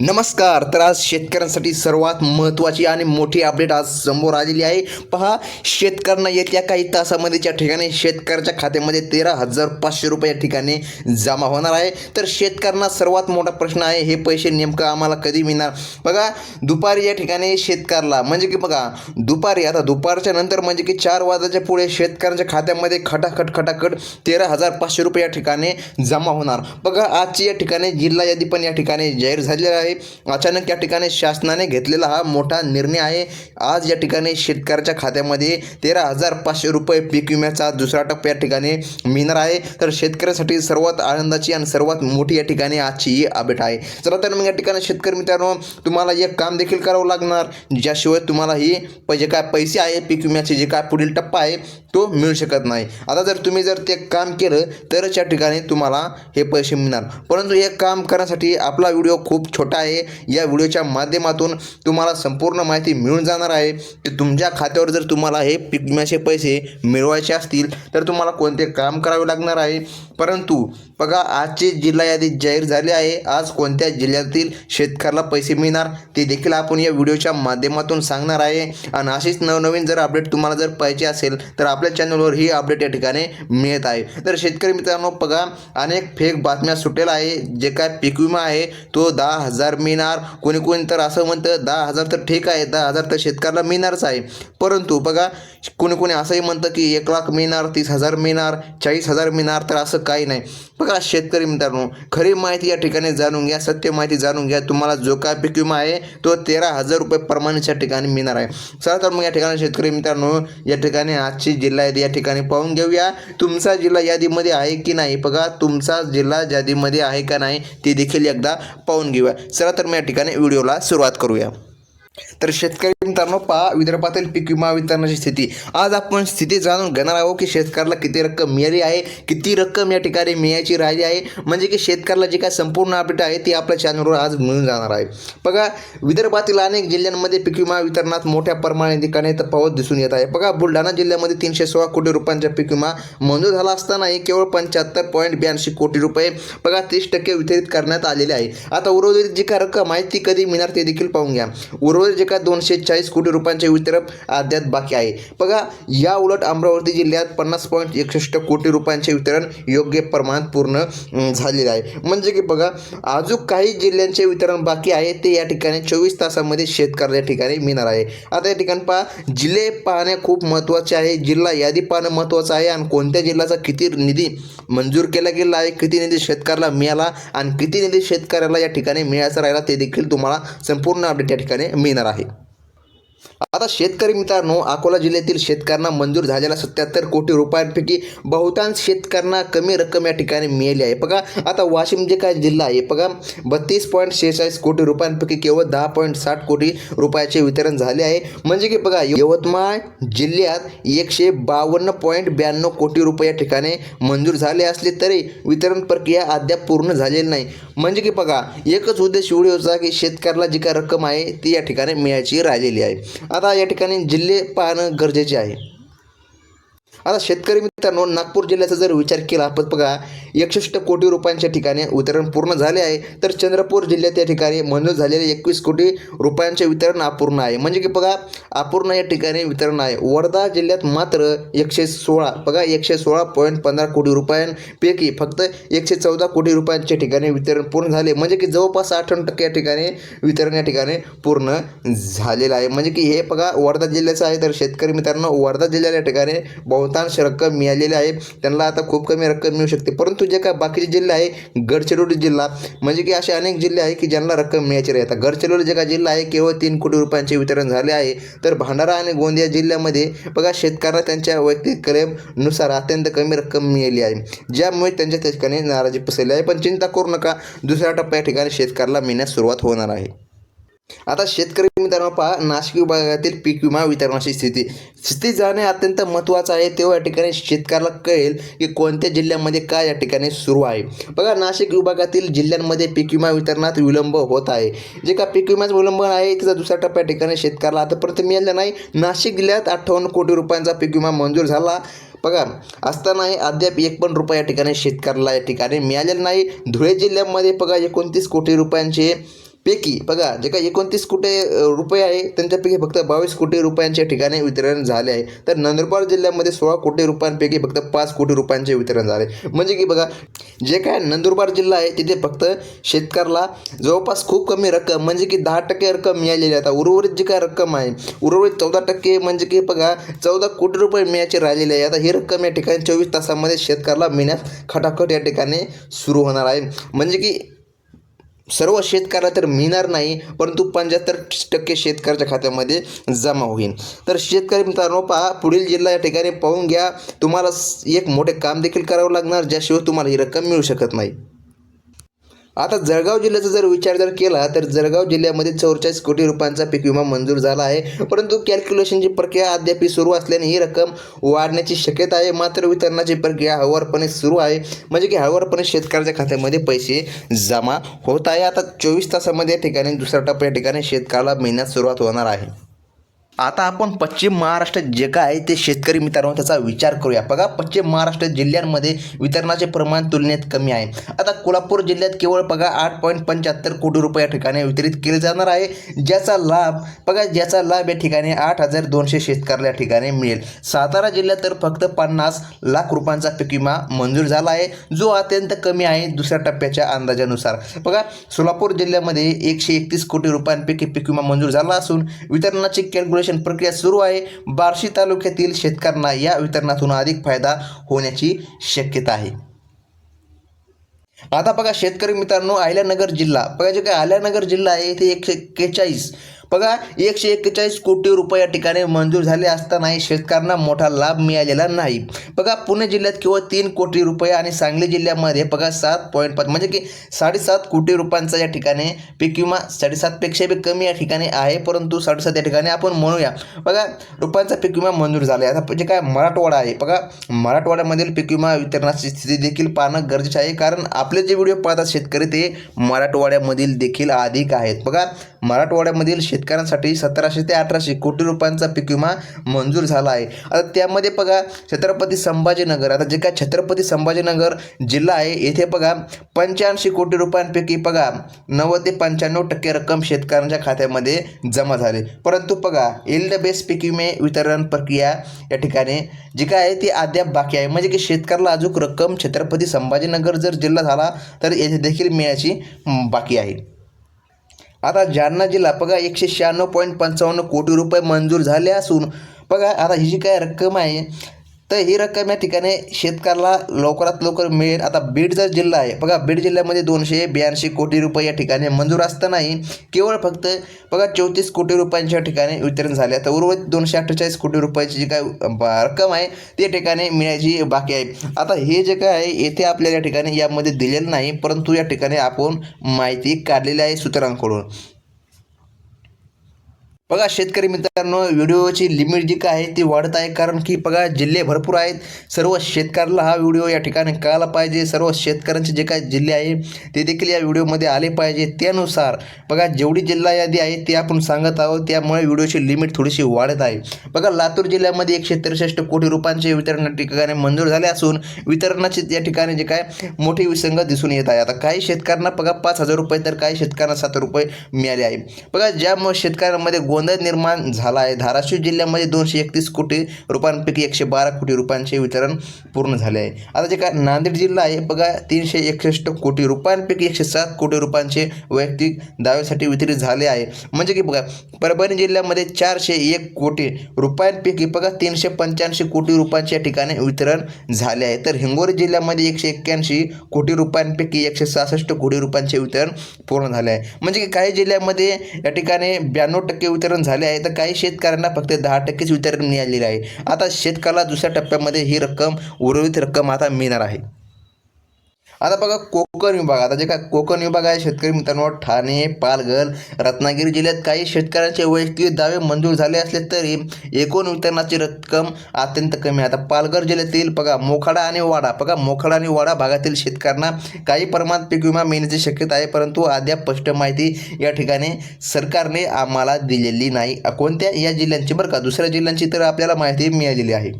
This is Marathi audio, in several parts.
नमस्कार. तर आज शेतकऱ्यांसाठी सर्वात महत्त्वाची आणि मोठी अपडेट आज समोर आलेली आहे. पहा शेतकऱ्यांना येत्या काही तासामध्ये ज्या ठिकाणी शेतकऱ्याच्या खात्यामध्ये तेरा हजार पाचशे रुपये या ठिकाणी जमा होणार आहे. तर शेतकऱ्यांना सर्वात मोठा प्रश्न आहे हे पैसे नेमकं आम्हाला कधी मिळणार? बघा दुपारी या ठिकाणी शेतकऱ्याला म्हणजे की बघा दुपारी आता दुपारच्या नंतर म्हणजे की चार वाजाच्या पुढे शेतकऱ्यांच्या खात्यामध्ये खटाखट खटाखट तेरा हजार पाचशे रुपये या ठिकाणी जमा होणार. बघा आजची या ठिकाणी जिल्हा यादी पण या ठिकाणी जाहीर झालेली आहे. अचानक या ठिकाणी शासनाने घेतलेला हा मोठा निर्णय आहे. आज या ठिकाणी शेतकऱ्याच्या खात्यामध्ये तेरा हजार पाचशे रुपये पीक विम्याचा दुसरा टप्पा या ठिकाणी मिळणार आहे. तर शेतकऱ्यासाठी सर्वात आनंदाची आणि सर्वात मोठी या ठिकाणी आजची ही अपडेट आहे. चला तर मग या ठिकाणी शेतकरी मित्रांनो तुम्हाला एक काम देखील करावं लागणार. ज्याशिवाय तुम्हाला ही जे काय पैसे आहे पीक विम्याचे जे काय पुढील टप्पा आहे तो मिळू शकत नाही. आता जर तुम्ही जर ते काम केलं तरच या ठिकाणी तुम्हाला हे पैसे मिळणार. परंतु हे काम करण्यासाठी आपला व्हिडिओ खूप छोटा आहे. या व्हिडिओच्या माध्यमातून तुम्हाला संपूर्ण माहिती मिळून जाणार आहे. की तुमच्या खात्यावर जर तुम्हाला हे पीक विम्याचे पैसे मिळवायचे असतील तर तुम्हाला कोणते काम करावे लागणार आहे? परंतु बघा आजची जिल्हा यादी जाहीर झाली आहे. आज कोणत्या जिल्ह्यातील शेतकऱ्याला पैसे मिळणार ते देखील आपण या व्हिडिओच्या माध्यमातून सांगणार आहे. आणि अशीच नवनवीन जर अपडेट तुम्हाला जर पाहिजे असेल तर आपल्या चॅनलवर ही अपडेट या ठिकाणी मिळत आहे. तर शेतकरी मित्रांनो बघा अनेक फेक बातम्या सुटेल आहे. जे काय पीक विमा आहे तो दहा हजार मिळणार कोणी कोणी तर असं म्हणतं दहा हजार तर ठीक आहे दहा हजार तर शेतकऱ्याला मिळणारच आहे. परंतु बघा कोणी कोणी असंही म्हणतं की एक लाख मिळणार तीस हजार मिळणार चाळीस हजार मिळणार तर असं काही नाही. बघा शेतकरी मित्रांनो खरी माहिती या ठिकाणी जाणून घ्या सत्य माहिती जाणून घ्या. तुम्हाला जो काय पीक विमा आहे तो तेरा हजार रुपये प्रमाणेच्या ठिकाणी मिळणार आहे. चला तर मग या ठिकाणी शेतकरी मित्रांनो या ठिकाणी आजची जिल्हा यादी या ठिकाणी पाहून घेऊया. तुमचा जिल्हा यादीमध्ये आहे की नाही? बघा तुमचा जिल्हा यादीमध्ये आहे का नाही ते देखील एकदा पाहून घेऊया. चला तर मी या ठिकाणी व्हिडिओला सुरुवात करूया. तर शेतकरी मित्रांनो पहा विदर्भातील पीक विमा वितरणाची स्थिती. आज आपण स्थिती जाणून घेणार आहोत की शेतकऱ्याला किती रक्कम मिळाली आहे किती रक्कम या ठिकाणी मिळायची राहिली आहे म्हणजे की शेतकऱ्याला जी काय संपूर्ण अपडेट आहे ती आपल्या चॅनलवर आज मिळून जाणार आहे. बघा विदर्भातील अनेक जिल्ह्यांमध्ये पीक विमा वितरणात मोठ्या प्रमाणात ठिकाणी तफावत दिसून येत आहे. बघा बुलढाणा जिल्ह्यामध्ये तीनशे सोळा कोटी रुपयांचा पीक विमा मंजूर झाला असतानाही केवळ पंच्याहत्तर पॉईंट ब्याऐंशी कोटी रुपये बघा तीस टक्के वितरित करण्यात आलेले आहे. आता उर्वरित जी काय रक्कम आहे ती कधी मिळणार ते देखील पाहून घ्या. उर्वरित जे काय दोनशे चाळीस कोटी रुपयांचे वितरण अद्याप बाकी आहे. बघा या उलट अमरावती जिल्ह्यात पन्नास पॉईंट एकसष्ट कोटी रुपयांचे वितरण योग्य प्रमाणात पूर्ण झालेलं आहे. म्हणजे की बघा अजून काही जिल्ह्यांचे वितरण बाकी आहे ते या ठिकाणी चोवीस तासामध्ये शेतकऱ्याला या ठिकाणी मिळणार आहे. आता या ठिकाणी पहा जिल्हे पाहणे खूप महत्त्वाचे आहे जिल्हा यादी पाहणं महत्त्वाचं आहे आणि कोणत्या जिल्ह्याचा किती निधी मंजूर केला गेला आहे किती निधी शेतकऱ्याला मिळाला आणि किती निधी शेतकऱ्याला या ठिकाणी मिळायचा राहिला ते देखील तुम्हाला संपूर्ण अपडेट या ठिकाणी मिळणार आहे. आता शेतकरी मित्रांनो अकोला जिल्ह्यातील शेतकऱ्यांना मंजूर झालेल्या सत्याहत्तर कोटी रुपयांपैकी बहुतांश शेतकऱ्यांना कमी रक्कम या ठिकाणी मिळाली आहे. बघा आता वाशिम जे काय जिल्हा आहे बघा बत्तीस पॉईंट शेहेचाळीस कोटी रुपयांपैकी केवळ दहा पॉईंट साठ कोटी रुपयाचे वितरण झाले आहे. म्हणजे की बघा यवतमाळ जिल्ह्यात एकशे बावन्न पॉईंट ब्याण्णव कोटी रुपये या ठिकाणी मंजूर झाले असले तरी वितरण प्रक्रिया अद्याप पूर्ण झालेली नाही. म्हणजे की बघा एकच उद्देश व्हिडिओचा की शेतकऱ्याला जी काय रक्कम आहे ती या ठिकाणी मिळायची राहिलेली आहे. आता या ठिकाणी जिल्हे पाहणं गरजेचे आहे. आता शेतकरी मित्रांनो नागपूर जिल्ह्याचा जर विचार केला आपण बघा एकसष्ट कोटी रुपयांच्या ठिकाणी वितरण पूर्ण झाले आहे. तर चंद्रपूर जिल्ह्यात या ठिकाणी मंजूर झालेले एकवीस कोटी रुपयांचे वितरण अपूर्ण आहे. म्हणजे की बघा अपूर्ण या ठिकाणी वितरण आहे. वर्धा जिल्ह्यात मात्र एकशे सोळा बघा एकशे सोळा पॉईंट पंधरा कोटी रुपयांपैकी फक्त एकशे चौदा कोटी रुपयांच्या ठिकाणी वितरण पूर्ण झाले. म्हणजे की जवळपास अठ्ठावन्न टक्के या ठिकाणी वितरण या ठिकाणी पूर्ण झालेलं आहे. म्हणजे की हे बघा वर्धा जिल्ह्याचं आहे. तर शेतकरी मित्रांनो वर्धा जिल्ह्याला या ठिकाणी बहुतांश रक्कम मिळालेले आहे. त्यांना आता खूप कमी रक्कम मिळू शकते. परंतु जे काय बाकीचे जिल्हे आहे गडचिरोली जिल्हा म्हणजे की असे अनेक जिल्हे आहे की ज्यांना रक्कम मिळायची राहतात गडचिरोली जे काय जिल्हा आहे केवळ तीन कोटी रुपयांचे वितरण झाले आहे. तर भंडारा आणि गोंदिया जिल्ह्यामध्ये बघा शेतकऱ्यांना त्यांच्या वैयक्तिक क्लेमनुसार अत्यंत कमी रक्कम मिळाली आहे. ज्यामुळे त्यांच्या त्या ठिकाणी नाराजी पसरली आहे. पण चिंता करू नका. दुसऱ्या टप्प्या ठिकाणी शेतकऱ्याला मिळण्यास सुरुवात होणार आहे. आता शेतकरी मित्रांनो पहा नाशिक विभागातील पीक विमा वितरणाची स्थिती. स्थिती जाणे अत्यंत महत्त्वाचं आहे तेव्हा या ठिकाणी शेतकऱ्याला कळेल की कोणत्या जिल्ह्यामध्ये काय या ठिकाणी सुरू आहे. बघा नाशिक विभागातील जिल्ह्यांमध्ये पीक विमा वितरणात विलंब होत आहे. जे का पीक विम्याचं विलंब आहे त्याचा दुसऱ्या टप्प्या ठिकाणी शेतकऱ्याला आतापर्यंत मिळालं नाही. नाशिक जिल्ह्यात अठ्ठावन्न कोटी रुपयांचा पीक विमा मंजूर झाला. बघा असतानाही अद्याप एक पण रुपया या ठिकाणी शेतकऱ्याला या ठिकाणी मिळालेला नाही. धुळे जिल्ह्यामध्ये बघा एकोणतीस कोटी रुपयांचे पैकी बघा जे काही एकोणतीस कोटी रुपये आहे त्यांच्यापैकी फक्त बावीस कोटी रुपयांच्या ठिकाणी वितरण झाले आहे. तर नंदुरबार जिल्ह्यामध्ये सोळा कोटी रुपयांपैकी फक्त पाच कोटी रुपयांचे वितरण झाले म्हणजे की बघा जे काय नंदुरबार जिल्हा आहे तिथे फक्त शेतकऱ्याला जवळपास खूप कमी रक्कम म्हणजे की दहा टक्के रक्कम मिळालेली आता उर्वरित जी काय रक्कम आहे उर्वरित चौदा टक्के म्हणजे की बघा चौदा कोटी रुपये मिळायचे राहिलेले आहे. आता ही रक्कम या ठिकाणी चोवीस तासामध्ये शेतकऱ्याला मिळण्यास खटाखट या ठिकाणी सुरू होणार आहे. म्हणजे की सर्व शेतकऱ्याला तर मिळणार नाही परंतु पंच्याहत्तर टक्के शेतकऱ्याच्या खात्यामध्ये जमा होईल. तर शेतकरी मित्रांनो पहा पुढील जिल्हा या ठिकाणी पाहून घ्या. तुम्हाला एक मोठे काम देखील करावं लागणार ज्याशिवाय तुम्हाला ही रक्कम मिळू शकत नाही. आता जळगाव जिल्ह्याचा जर विचार जर केला तर जळगाव जिल्ह्यामध्ये चौवेचाळीस कोटी रुपयांचा पीक विमा मंजूर झाला आहे. परंतु कॅल्क्युलेशनची प्रक्रिया अद्याप सुरू असल्याने ही रक्कम वाढण्याची शक्यता आहे. मात्र वितरणाची प्रक्रिया हळूवारपणे सुरू आहे. म्हणजे की हळूवारपणे शेतकऱ्याच्या खात्यामध्ये पैसे जमा होत आहे. आता चोवीस तासामध्ये या ठिकाणी दुसऱ्या टप्प्या या ठिकाणी शेतकऱ्याला मिळण्यास सुरुवात होणार आहे. आता आपण पश्चिम महाराष्ट्रात जे काय आहे ते शेतकरी मित्रांनो त्याचा विचार करूया. बघा पश्चिम महाराष्ट्र जिल्ह्यांमध्ये वितरणाचे प्रमाण तुलनेत कमी आहे. आता कोल्हापूर जिल्ह्यात केवळ बघा आठ पॉईंट पंच्याहत्तर कोटी रुपये या ठिकाणी वितरित केले जाणार आहे. ज्याचा लाभ बघा ज्याचा लाभ या ठिकाणी आठ हजार दोनशे शेतकऱ्याला या ठिकाणी मिळेल. सातारा जिल्ह्यात तर फक्त पन्नास लाख रुपयांचा पीक विमा मंजूर झाला आहे. जो अत्यंत कमी आहे दुसऱ्या टप्प्याच्या अंदाजानुसार. बघा सोलापूर जिल्ह्यामध्ये एकशे एकतीस कोटी रुपयांपैकी पीक विमा मंजूर झाला असून वितरणाची कॅल्क्युलेशन प्रक्रिया सुरू आहे. बार्शी तालुक्यातील शेतकऱ्यांना या वितरणातून अधिक फायदा होण्याची शक्यता आहे. आता बघा शेतकरी मित्रांनो आल्यानगर जिल्हा. बघा जे काय आल्यानगर जिल्हा आहे इथे एकशे एक्केचाळीस बघा एकशे एक्केचाळीस कोटी रुपये या ठिकाणी मंजूर झाले असतानाही शेतकऱ्यांना मोठा लाभ मिळालेला नाही. बघा पुणे जिल्ह्यात केवळ तीन कोटी रुपये आणि सांगली जिल्ह्यामध्ये बघा सात पॉईंट पाच म्हणजे की साडेसात कोटी रुपयांचा या ठिकाणी पीक विमा साडेसातपेक्षा बी कमी या ठिकाणी आहे परंतु साडेसात या ठिकाणी आपण म्हणूया. बघा रुपयांचा पीक विमा मंजूर झाला आहे आता जे काय मराठवाडा आहे बघा मराठवाड्यामधील पीक विमा वितरणाची स्थिती देखील पाहणं गरजेचं आहे कारण आपले जे व्हिडिओ पाहतात शेतकरी ते मराठवाड्यामधील देखील अधिक आहेत. बघा मराठवाड्यामधील शेत शेतकऱ्यांसाठी सतराशे ते अठराशे कोटी रुपयांचा पीक विमा मंजूर झाला आहे. आता त्यामध्ये बघा छत्रपती संभाजीनगर. आता जे काय छत्रपती संभाजीनगर जिल्हा आहे येथे बघा पंच्याऐंशी कोटी रुपयांपैकी बघा नव्वद ते पंच्याण्णव टक्के रक्कम शेतकऱ्यांच्या खात्यामध्ये जमा झाले. परंतु बघा इल्ड बेस पीक विमे वितरण प्रक्रिया या ठिकाणी जी काय आहे ती अद्याप बाकी आहे. म्हणजे की शेतकऱ्याला अजून रक्कम छत्रपती संभाजीनगर जर जिल्हा झाला तर येथे देखील मिळायची बाकी आहे. आता जालना जिल्हा बघा एकशे शहाण्णव पॉईंट पंचावन्न कोटी रुपये मंजूर झाले असून बघा आता ही जी काय रक्कम आहे तर ही रक्कम या ठिकाणी शेतकऱ्याला लवकरात लवकर मिळेल. आता बीड जर जिल्हा आहे बघा बीड जिल्ह्यामध्ये दोनशे ब्याऐंशी कोटी रुपये या ठिकाणी मंजूर असतानाही केवळ फक्त बघा चौतीस कोटी रुपयांच्या ठिकाणी वितरण झाले. तर उर्वरित दोनशे अठ्ठेचाळीस कोटी रुपयाची जी काय रक्कम आहे ते ठिकाणी मिळायची बाकी आहे. आता हे जे काय आहे येथे आपल्याला या ठिकाणी यामध्ये दिलेलं नाही परंतु या ठिकाणी आपण माहिती काढलेली आहे सूत्रांकडून. बघा शेतकरी मित्रांनो व्हिडिओची लिमिट जी काय आहे ती वाढत आहे. कारण की बघा जिल्हे भरपूर आहेत. सर्व शेतकऱ्याला हा व्हिडिओ या ठिकाणी कळाला पाहिजे. सर्व शेतकऱ्यांचे जे काय जिल्हे आहे ते देखील या व्हिडिओमध्ये आले पाहिजे. त्यानुसार बघा जेवढी जिल्हा यादी आहे ती आपण सांगत आहोत. त्यामुळे व्हिडिओची लिमिट थोडीशी वाढत आहे. बघा लातूर जिल्ह्यामध्ये एकशे त्रेसष्ट कोटी रुपयांचे वितरण ठिकाणी मंजूर झाले असून वितरणाची या ठिकाणी जे काय मोठी विसंगत दिसून येत आहे. आता काही शेतकऱ्यांना बघा पाच हजार रुपये तर काही शेतकऱ्यांना सात रुपये मिळाले आहे. बघा ज्यामुळे शेतकऱ्यांमध्ये गोंधळ निर्माण झाला आहे धाराशिव जिल्ह्यामध्ये दोनशे एकतीस कोटी रुपयांपैकी एकशे बारा कोटी रुपयांचे वितरण पूर्ण झाले आहे. आता जे काय नांदेड जिल्हा आहे बघा तीनशे एकसष्ट कोटी रुपयांपैकी एकशे सात कोटी रुपयांचे वैयक्तिक दाव्यासाठी वितरित झाले आहे. म्हणजे की बघा परभणी जिल्ह्यामध्ये चारशे एक कोटी रुपयांपैकी बघा तीनशे पंच्याऐंशी कोटी रुपयांच्या ठिकाणी वितरण झाले आहे. तर हिंगोली जिल्ह्यामध्ये एकशे एक्क्याऐंशी कोटी रुपयांपैकी एकशे सहासष्ट कोटी रुपयांचे वितरण पूर्ण झाले आहे. म्हणजे की काही जिल्ह्यामध्ये या ठिकाणी ब्याण्णव टक्के वितरण वितरण झाले आहे तर काही शेतकऱ्यांना फक्त दहा टक्केच वितरण मिळालेले आहे. आता शेतकऱ्याला दुसऱ्या टप्प्यामध्ये ही रक्कम उर्वरित रक्कम आता मिळणार आहे. आता बघा कोकण विभाग. आता जे काय कोकण विभाग आहे शेतकरी मित्रांनो ठाणे पालघर रत्नागिरी जिल्ह्यात काही शेतकऱ्यांचे वैयक्तिक दावे मंजूर झाले असले तरी एकूण वितरणाची रक्कम अत्यंत कमी आहे. आता पालघर जिल्ह्यातील बघा मोखाडा आणि वाडा. बघा मोखाडा आणि वाडा भागातील शेतकऱ्यांना काही प्रमाणात पीक विमा मिळण्याची शक्यता आहे परंतु अद्याप स्पष्ट माहिती या ठिकाणी सरकारने आम्हाला दिलेली नाही. कोणत्या या जिल्ह्यांची? बरं का दुसऱ्या जिल्ह्यांची तर आपल्याला माहिती मिळालेली आहे.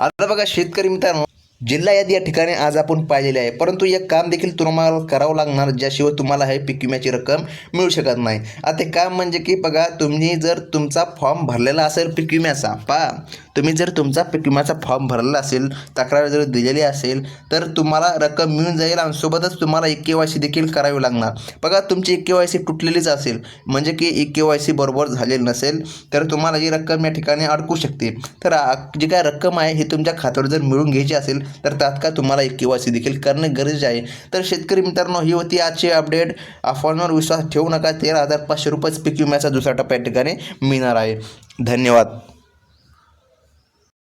आता बघा शेतकरी मित्रांनो जिल्हा यादी या ठिकाणी आज आपण पाहिलेले आहे. परंतु एक काम देखील तुम्हाला करावं लागणार ज्याशिवाय तुम्हाला हे पीक विम्याची रक्कम मिळू शकत नाही. आता ते काम म्हणजे की बघा तुम्ही जर तुमचा फॉर्म भरलेला असेल पीक विम्याचा पा तुम्ही जर तुमचा पीक विम्याचा फॉर्म भरलेला असेल तक्रार जर दिलेली असेल तर तुम्हाला रक्कम मिळून जाईल आणि सोबतच तुम्हाला एक के वाय सी देखील करावी लागणार. बघा तुमची एक के वाय सी तुटलेलीच असेल म्हणजे की एक के वाय सी बरोबर झालेली नसेल तर तुम्हाला ही रक्कम या ठिकाणी अडकू शकते. तर जी काय रक्कम आहे ही तुमच्या खात्यावर जर मिळून घ्यायची असेल तर तात्काळ तुम्हाला एक के देखील करणे गरजेचे आहे. तर शेतकरी मित्रांनो ही होती आजची अपडेट अफवांवर विश्वास ठेवू नका. तेरा हजार पाचशे रुपयेच पीक विम्याचा दुसरा टप्पा या ठिकाणी मिळणार आहे. धन्यवाद.